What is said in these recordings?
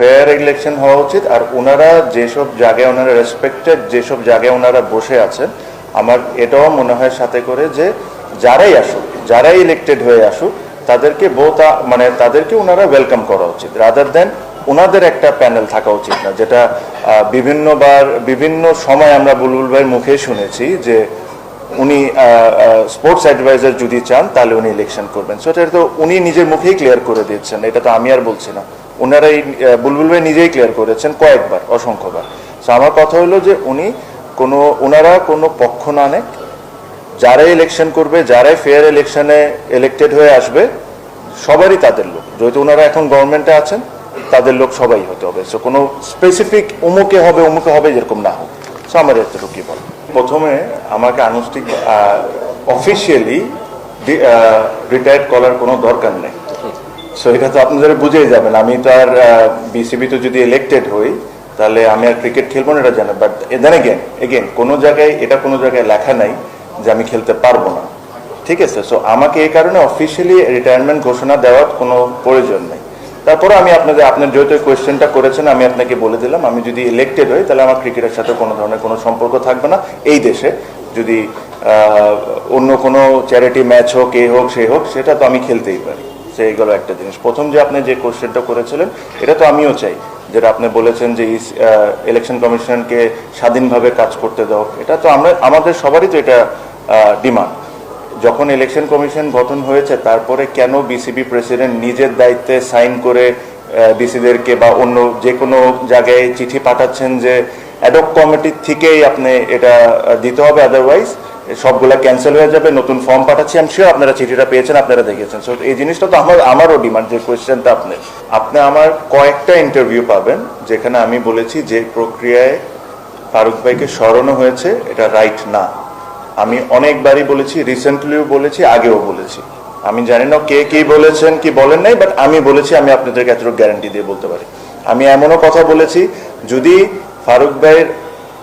Fair election হওয়া উচিত। আর ওনারা যেসব জায়গায় ওনারা রেসপেক্টেড যেসব জায়গায় ওনারা বসে আছেন, আমার এটাও মনে হয় সাথে করে যে যারাই আসুক, যারাই ইলেক্টেড হয়ে আসুক, তাদেরকে বোথ মানে তাদেরকে ওনারা ওয়েলকাম করা উচিত। রাদার দেন ওনাদের একটা প্যানেল থাকা উচিত না, যেটা বিভিন্নবার, বিভিন্ন সময় আমরা বুলবুল ভাইয়ের মুখে শুনেছি যে উনি স্পোর্টস অ্যাডভাইজার যদি চান, তাহলে উনি ইলেকশন করবেন। সো এটা তো উনি নিজের মুখেই ক্লিয়ার করে দিচ্ছেন এটা তো আমি আর বলছি না। ওনারাই আহ, বুলবুল ভাই নিজেই ক্লিয়ার করেছেন কয়েকবার অসংখ্যবার। সো আমার কথা হলো যে উনি কোনো ওনারা কোনো পক্ষ না নেক। যারাই ইলেকশন করবে যারাই ফেয়ার ইলেকশনে ইলেক্টেড হয়ে আসবে সবারই তাদের লোক। যেহেতু ওনারা এখন গভর্নমেন্টে আছেন তাদের লোক সবাই হতে হবে। সো কোনো স্পেসিফিক উমুকে হবে উমুকে হবে যেরকম না হোক। সো আমার এতটুকুই বল প্রথমে আমাকে আনুষ্ঠানিক অফিসিয়ালি রিটায়ার্ড করার কোনো দরকার নেই। সো এটা তো আপনাদের বুঝেই যাবেন, আমি তো আর বিসিবি তো যদি ইলেক্টেড হই, তাহলে আমি আর ক্রিকেট খেলব না, এটা জানেন বাট দেন এগেন এগেন কোনো জায়গায়, এটা কোনো জায়গায় লেখা নাই যে আমি খেলতে পারব না। ঠিক আছে? সো আমাকে এই কারণে অফিসিয়ালি রিটায়ারমেন্ট ঘোষণা দেওয়ার কোনো প্রয়োজন নেই। তারপরে আমি আপনাদের, আপনার যেহেতু কোয়েশ্চেনটা করেছেন, আমি আপনাকে বলে দিলাম, আমি যদি ইলেক্টেড হই, তাহলে আমার ক্রিকেটের সাথে কোনো ধরনের কোনো সম্পর্ক থাকবে না। এই দেশে যদি অন্য কোনো চ্যারিটি ম্যাচ হোক, এ হোক, সে হোক, সেটা তো আমি খেলতেই পারি। সে এইগুলো একটা জিনিস। প্রথম যে আপনি যে কোশ্চেনটা করেছিলেন, এটা তো আমিও চাই। যেটা আপনি বলেছেন যে ইলেকশন কমিশনকে স্বাধীনভাবে কাজ করতে দাও। এটা তো আমরা, আমাদের সবারই তো এটা ডিমান্ড যখন ইলেকশন কমিশন গঠন হয়েছে, তারপরে কেন বিসিবি প্রেসিডেন্ট নিজের দায়িত্বে সাইন করে বিসিদেরকে বা অন্য যে কোনো জায়গায় চিঠি পাঠাচ্ছেন যে অ্যাডক কমিটির থেকেই আপনি এটা দিতে হবে আদারওয়াইজ সবগুলা ক্যান্সেল হয়ে যাবে, নতুন ফর্ম পাঠাচ্ছি আমি শিওর আপনারা চিঠিটা পেয়েছেন, আপনারা দেখেছেন। সো এই জিনিসটা তো আমার, আমারও ডিমান্ড যে কোয়েশ্চেনটা আপনি আপনি আমার কয়েকটা ইন্টারভিউ পাবেন, যেখানে আমি বলেছি যে প্রক্রিয়ায় ফারুক ভাইকে সরানো হয়েছে, এটা রাইট না। আমি অনেকবারই বলেছি রিসেন্টলিও বলেছি, আগেও বলেছি। আমি জানি না কে কি বলেছেন, কি বলেন নাই বাট আমি বলেছি, আমি আপনাদেরকে এতটুকু গ্যারান্টি দিয়ে বলতে পারি। আমি এমনও কথা বলেছি, যদি ফারুক ভাইয়ের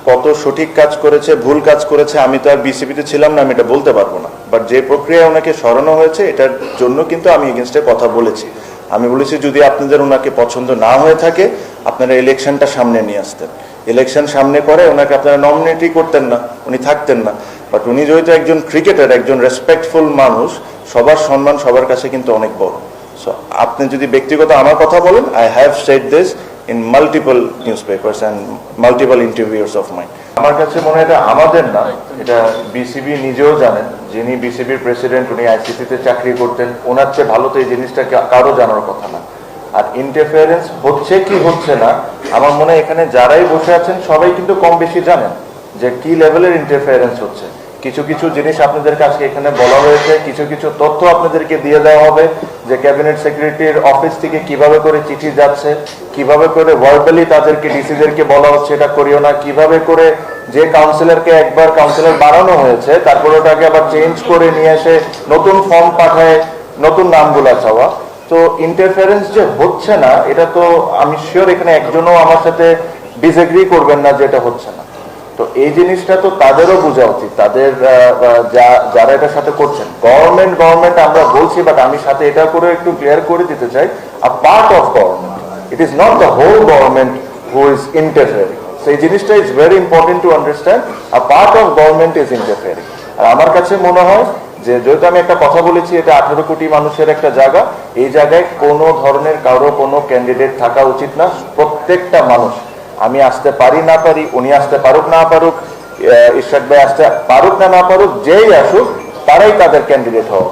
কত সঠিক কাজ করেছে, ভুল কাজ করেছে, আমি তো আর বিসিপিতে ছিলাম না, আমি এটা বলতে পারব না। বাট যে প্রক্রিয়ায় ওনাকে সরানো হয়েছে, এটার জন্য কিন্তু আমি এগেনস্টে কথা বলেছি। আমি বলেছি, যদি আপনাদের ওনাকে পছন্দ না হয়ে থাকে, আপনারা ইলেকশনটা সামনে নিয়ে আসতেন। ইলেকশন সামনে করে ওনাকে আপনারা নমিনেটই করতেন না, উনি থাকতেন না। বাট উনি যেহেতু একজন ক্রিকেটার একজন রেসপেক্টফুল মানুষ, সবার সম্মান সবার কাছে কিন্তু অনেক বড়। সো আপনি যদি ব্যক্তিগত আমার কথা বলেন I have said this multiple newspapers and multiple interviews of mind আমার কাছে মনে হয় এটা আমাদের না, এটা বিসিবি নিজেও জানেন, যিনি বিসিবির প্রেসিডেন্ট উনি আইসিসিতে চাকরি করতেন ওনার চেয়ে ভালো তো এই জিনিসটা কারও জানার কথা না। আর ইন্টারফিয়ারেন্স হচ্ছে কি হচ্ছে না, আমার মনে এখানে যারাই বসে আছেন, সবাই কিন্তু কম বেশি জানেন যে কি লেভেলের ইন্টারফিয়ারেন্স হচ্ছে। কিছু কিছু জিনিস আপনাদেরকে আজকে এখানে বলা হয়েছে, কিছু কিছু তথ্য আপনাদেরকে দিয়ে দেওয়া হবে, যে ক্যাবিনেট সেক্রেটারির অফিস থেকে কীভাবে করে চিঠি যাচ্ছে, কীভাবে করে ভার্বালি তাদেরকে, ডিসিদেরকে বলা হচ্ছে এটা করিও না, কীভাবে করে যে কাউন্সিলরকে একবার কাউন্সিলর বাড়ানো হয়েছে, তারপর ওটাকে আবার চেঞ্জ করে নিয়ে এসে নতুন ফর্ম পাঠায়, নতুন নামগুলা চাওয়া। তো ইন্টারফারেন্স যে হচ্ছে না, এটা তো আমি শিওর এখানে একজনও আমার সাথে ডিসএগ্রি করবেন না যে এটা হচ্ছে না। তো এই জিনিসটা তো তাদেরও বোঝা উচিত। তাদের যারা এটার সাথে করছেন। গভর্নমেন্ট গভর্নমেন্ট আমরা বলছি বাট আমি সাথে এটা করে একটু ক্লিয়ার করে দিতে চাই a part of government it is not the whole government who is interfering সেই জিনিসটা is very important to understand a part of government is interfering আর আমার কাছে মনে হয় যে, যেহেতু আমি একটা কথা বলেছি, এটা আঠারো কোটি মানুষের একটা জায়গা, এই জায়গায় কোনো ধরনের কারও কোনো ক্যান্ডিডেট থাকা উচিত না, প্রত্যেকটা মানুষ। আমি আসতে পারি না পারি উনি আসতে পারুক না পারুক আহ, ইশরাক ভাই আসতে পারুক না না পারুক যেই আসুক তারাই তাদের ক্যান্ডিডেট হওয়া